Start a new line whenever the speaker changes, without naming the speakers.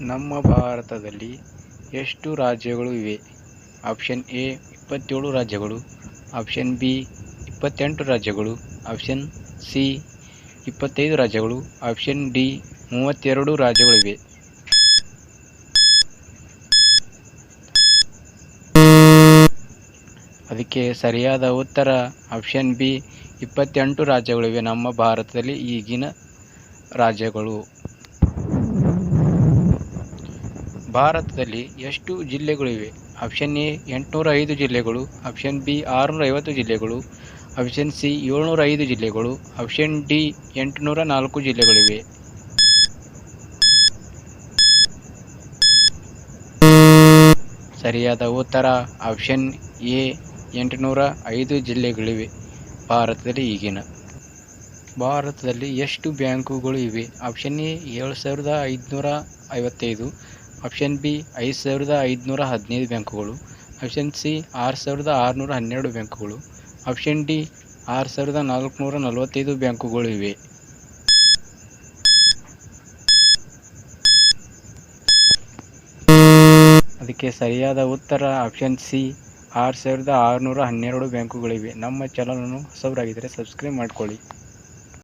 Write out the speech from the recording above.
ನಮ್ಮ ಭಾರತದಲ್ಲಿ ಎಷ್ಟು ರಾಜ್ಯಗಳು ಇವೆ? ಆಪ್ಷನ್ ಎ ಇಪ್ಪತ್ತೇಳು ರಾಜ್ಯಗಳು ಆಪ್ಷನ್ ಬಿ ಇಪ್ಪತ್ತೆಂಟು ರಾಜ್ಯಗಳು ಆಪ್ಷನ್ ಸಿ ಇಪ್ಪತ್ತೈದು ರಾಜ್ಯಗಳು ಆಪ್ಷನ್ ಡಿ ಮೂವತ್ತೆರಡು ರಾಜ್ಯಗಳಿವೆ ಅದಕ್ಕೆ ಸರಿಯಾದ ಉತ್ತರ ಆಪ್ಷನ್ ಬಿ ಇಪ್ಪತ್ತೆಂಟು ರಾಜ್ಯಗಳಿವೆ ನಮ್ಮ ಭಾರತದಲ್ಲಿ ಈಗಿನ ರಾಜ್ಯಗಳು. ಭಾರತದಲ್ಲಿ ಎಷ್ಟು ಜಿಲ್ಲೆಗಳಿವೆ? ಆಪ್ಷನ್ ಎ ಎಂಟುನೂರ ಐದು ಜಿಲ್ಲೆಗಳು ಆಪ್ಷನ್ ಬಿ ಆರುನೂರ ಐವತ್ತು ಜಿಲ್ಲೆಗಳು ಆಪ್ಷನ್ ಸಿ ಏಳ್ನೂರ ಐದು ಜಿಲ್ಲೆಗಳು ಆಪ್ಷನ್ ಡಿ ಎಂಟುನೂರ ನಾಲ್ಕು ಜಿಲ್ಲೆಗಳಿವೆ. ಸರಿಯಾದ ಉತ್ತರ ಆಪ್ಷನ್ ಎ ಎಂಟುನೂರ ಐದು ಜಿಲ್ಲೆಗಳಿವೆ. ಭಾರತದಲ್ಲಿ ಈಗಿನ ಭಾರತದಲ್ಲಿ ಎಷ್ಟು ಬ್ಯಾಂಕುಗಳು ಇವೆ? ಆಪ್ಷನ್ ಎ ಏಳು ಸಾವಿರದ ಐದುನೂರ ಐವತ್ತೈದು ಆಪ್ಷನ್ ಬಿ ಐದು ಸಾವಿರದ ಐದುನೂರ ಹದಿನೈದು ಬ್ಯಾಂಕುಗಳು. ಆಪ್ಷನ್ ಸಿ ಆರು ಸಾವಿರದ ಆರುನೂರ ಹನ್ನೆರಡು ಬ್ಯಾಂಕುಗಳು. ಆಪ್ಷನ್ ಡಿ ಆರು ಸಾವಿರದ ನಾಲ್ಕುನೂರ ನಲವತ್ತೈದು ಬ್ಯಾಂಕುಗಳು ಇವೆ. ಅದಕ್ಕೆ ಸರಿಯಾದ ಉತ್ತರ ಆಪ್ಷನ್ ಸಿ ಆರು ಸಾವಿರದ ಆರುನೂರ ಹನ್ನೆರಡು ಬ್ಯಾಂಕುಗಳಿವೆ. ನಮ್ಮ ಚಾನಲನ್ನು ಹೊಸಬರಾಗಿದ್ದರೆ ಸಬ್ಸ್ಕ್ರೈಬ್ ಮಾಡ್ಕೊಳ್ಳಿ.